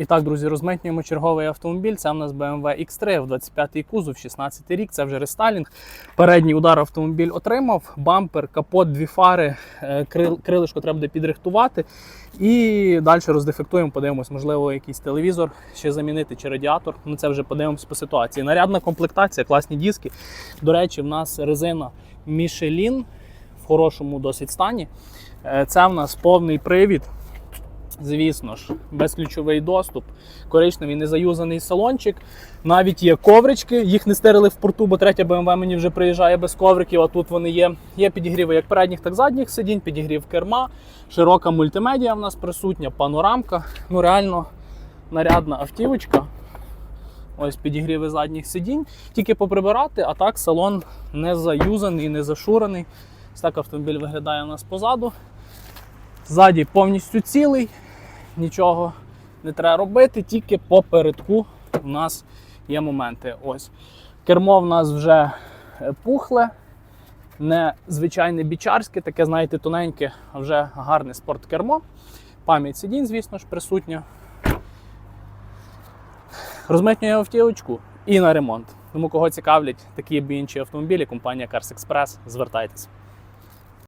І так, друзі, розмитнюємо черговий автомобіль. Це в нас BMW X3 в 25-й кузов, 16 рік. Це вже рестайлінг. Передній удар автомобіль отримав, бампер, капот, дві фари, е, крил- крилишко треба буде підрихтувати. І далі роздефектуємо, подивимось, можливо, якийсь телевізор ще замінити чи радіатор. Ну це вже подивимось по ситуації. Нарядна комплектація, класні диски. До речі, в нас резина Michelin в хорошому досить стані. Е, Це в нас повний привід. Звісно ж, безключовий доступ, коричневий незаюзаний салончик. Навіть є коврички, їх не стирили в порту, бо третя BMW мені вже приїжджає без ковриків, а тут вони є. Є підігріви як передніх, так і задніх сидінь, підігрів керма, широка мультимедіа в нас присутня, панорамка. Ну реально нарядна автівочка. Ось підігріви задніх сидінь. Тільки поприбирати, а так салон не заюзаний, не зашурений. Так автомобіль виглядає у нас позаду. Ззаді повністю цілий, нічого не треба робити, тільки попередку у нас є моменти. Ось. Кермо в нас вже е, пухле, не звичайне бічарське, таке, знаєте, тоненьке, а вже гарне спорткермо. Пам'ять сидінь, звісно ж, присутня. Розмитнює автівочку і на ремонт. Тому кого цікавлять такі або інші автомобілі, компанія Cars Express, звертайтеся.